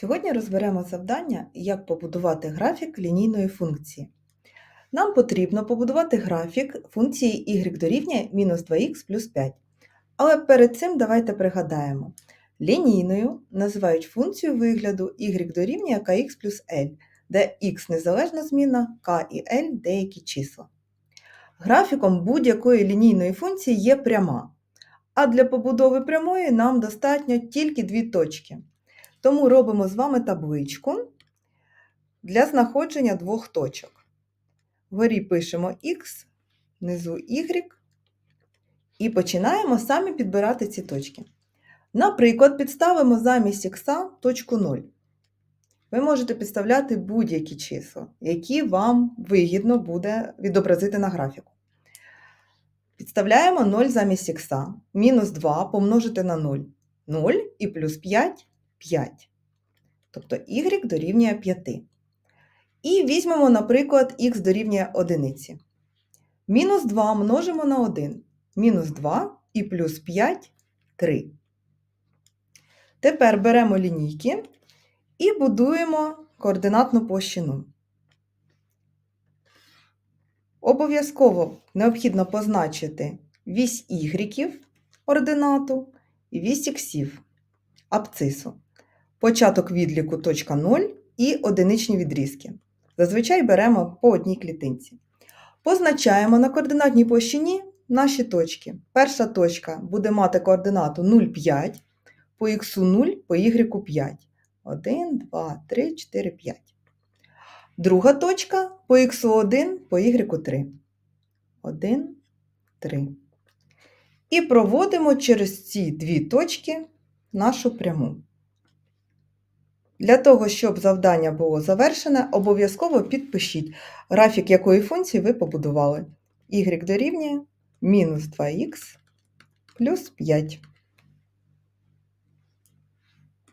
Сьогодні розберемо завдання, як побудувати графік лінійної функції. Нам потрібно побудувати графік функції y дорівнює мінус 2х плюс 5. Але перед цим давайте пригадаємо. Лінійною називають функцію вигляду y дорівнює kx плюс L, де x незалежна зміна, k і L деякі числа. Графіком будь-якої лінійної функції є пряма. А для побудови прямої нам достатньо тільки дві точки. Тому робимо з вами табличку для знаходження двох точок. Вгорі пишемо Х, внизу Y і починаємо самі підбирати ці точки. Наприклад, підставимо замість х точку 0. Ви можете підставляти будь-які числа, які вам вигідно буде відобразити на графіку. Підставляємо 0 замість х, мінус 2 помножити на 0. 0 і плюс 5 5. Тобто y дорівнює 5. І візьмемо, наприклад, х дорівнює 1. Мінус 2 множимо на 1. Мінус 2 і плюс 5 3. Тепер беремо лінійки і будуємо координатну площину. Обов'язково необхідно позначити вісь y ординату і вісь іксів абцису. Початок відліку точка 0 і одиничні відрізки. Зазвичай беремо по одній клітинці. Позначаємо на координатній площині наші точки. Перша точка буде мати координату 0,5, по х 0, по y 5. 1, 2, 3, 4, 5. Друга точка по х 1, по y 3. 1, 3. І проводимо через ці дві точки нашу пряму. Для того, щоб завдання було завершене, обов'язково підпишіть графік якої функції ви побудували. y дорівнює мінус 2х плюс 5.